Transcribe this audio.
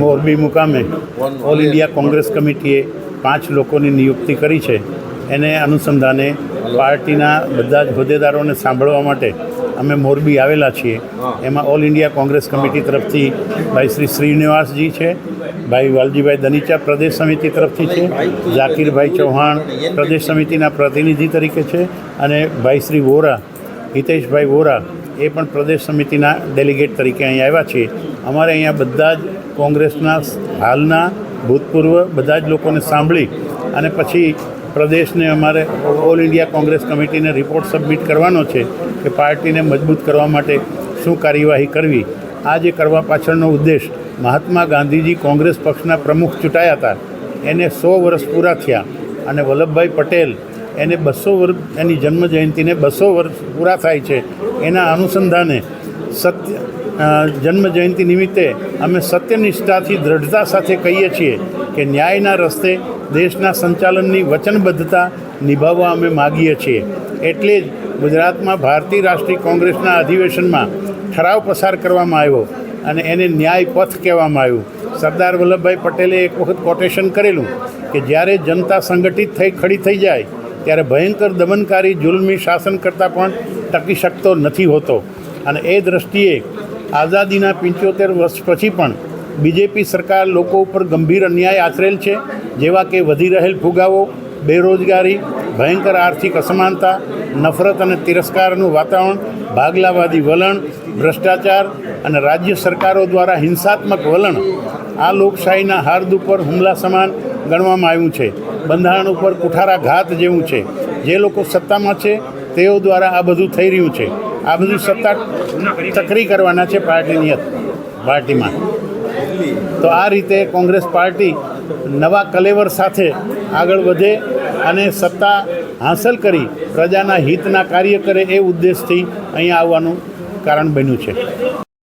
મોરબી મુકામે all India Congress કમિટીએ પાંચ લોકોની નિયુક્તિ કરી છે. એને અનુસંધાને પાર્ટીના બધા જ હોદ્દેદારોને સાંભળવા માટે અમે મોરબી આવેલા છીએ. એમાં ઓલ ઇન્ડિયા કોંગ્રેસ કમિટી તરફથી ભાઈ શ્રી શ્રીનિવાસજી છે ભાઈ વાલજીભાઈ દનીચા પ્રદેશ સમિતિ તરફથી છે ઝાકીરભાઈ ચૌહાણ પ્રદેશ સમિતિના પ્રતિનિધિ તરીકે છે અને ભાઈ શ્રી વોરા હિતેશભાઈ વોરા એ પણ પ્રદેશ સમિતિના ડેલિગેટ તરીકે અહીં આવ્યા છીએ. અમારે અહીંયા બધા જ કોંગ્રેસના હાલના, ભૂતપૂર્વ બધા જ લોકોને સાંભળી અને પછી પ્રદેશને અમારે ઓલ ઇન્ડિયા કોંગ્રેસ કમિટીને રિપોર્ટ સબમિટ કરવાનો છે કે પાર્ટીને મજબૂત કરવા માટે શું કાર્યવાહી કરવી. આ જે કરવા પાછળનો ઉદ્દેશ મહાત્મા ગાંધીજી કોંગ્રેસ પક્ષના પ્રમુખ ચૂંટાયા હતા. એને સો વર્ષ પૂરા થયા અને વલ્લભભાઈ પટેલ એને બસો વર્ષ એની જન્મ જયંતિને બસો વર્ષ પૂરા થાય છે. એના અનુસંધાને સત્ય જન્મ જયંતિ નિમિત્તે અમે સત્યનિષ્ઠાથી દ્રઢતા સાથે કહીએ છીએ કે ન્યાયના રસ્તે દેશના સંચાલનની વચનબદ્ધતા નિભાવવા અમે માગીએ છીએ. એટલે જ ગુજરાતમાં ભારતીય રાષ્ટ્રીય કોંગ્રેસના અધિવેશનમાં ઠરાવ પસાર કરવામાં આવ્યો અને એને ન્યાય પથ કહેવામાં આવ્યું. સરદાર વલ્લભભાઈ પટેલે એક વખત કોટેશન કરેલું કે જ્યારે જનતા સંગઠિત થઈ, ખડી થઈ જાય ત્યારે ભયંકર દમનકારી, જુલ્મી શાસન કરતાં પણ ટકી શકતો નથી હોતો. અને એ દૃષ્ટિએ આઝાદીના પંચોતેર વર્ષ પછી પણ બીજેપી સરકાર લોકો ઉપર ગંભીર અન્યાય આચરેલ છે, જેવા કે વધી રહેલ ફુગાવો, બેરોજગારી, ભયંકર આર્થિક અસમાનતા, નફરત અને તિરસ્કારનું વાતાવરણ, ભાગલાવાદી વલણ, ભ્રષ્ટાચાર અને રાજ્ય સરકારો દ્વારા હિંસાત્મક વલણ, આ લોકશાહીના હાર્દ ઉપર હુમલા સમાન ગણવામાં આવ્યું છે. બંધારણ ઉપર કુઠારા ઘાત જેવું છે. જે લોકો સત્તામાં છે, તેઓ દ્વારા આ બધું થઈ રહ્યું છે. આ બધું સત્તા ચક્રી કરવાના છે પાર્ટીની પાર્ટીમાં. તો આ રીતે કોંગ્રેસ પાર્ટી નવા કલેવર સાથે આગળ વધે અને સત્તા હાંસલ કરી પ્રજાના હિતના કાર્ય કરે એ ઉદ્દેશથી અહીંયા આવવાનું કારણ બન્યું છે.